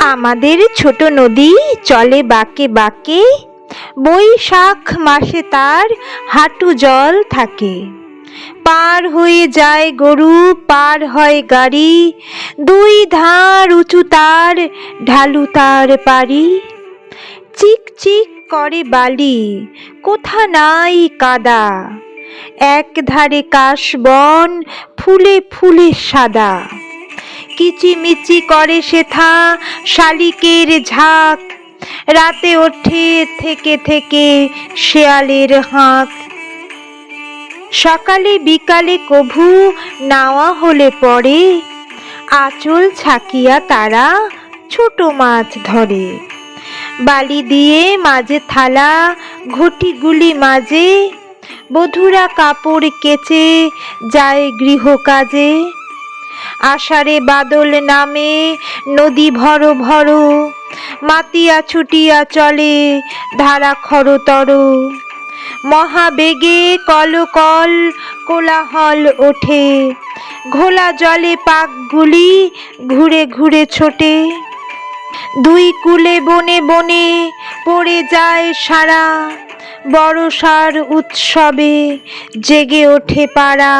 আমাদের ছোট নদী চলে বাঁকে বাঁকে, বৈশাখ মাসে তার হাঁটু জল থাকে। পার হয়ে যায় গরু, পার হয় গাড়ি, দুই ধার উঁচু তার, ঢালু তার পারি চিক চিক করে বালি, কোথা নাই কাদা। এক ধারে কাশবন ফুলে ফুলে সাদা। কিচিমিচি করে সেথা শালিকের ঝাঁক। রাতে ওঠে থেকে থেকে শেয়ালের হাঁক। সকালে বিকালে কভু নাওয়া হলে পরে আঁচল ছাকিয়া তারা ছোট মাছ ধরে। বালি দিয়ে মাঝে থালা, ঘটিগুলি মাঝে বধুরা কাপড় কেচে যায় গৃহ কাজে। আষাঢ়ে বাদল নামে, নদী ভর ভর, মাতিয়া ছুটিয়া চলে ধারা খরতর। মহাবেগে কলকল কোলাহল ওঠে, ঘোলা জলে পাকগুলি ঘুরে ঘুরে ছোটে। দুই কুলে বনে বনে পড়ে যায় সারা বড়সার উৎসবে জেগে ওঠে পাড়া।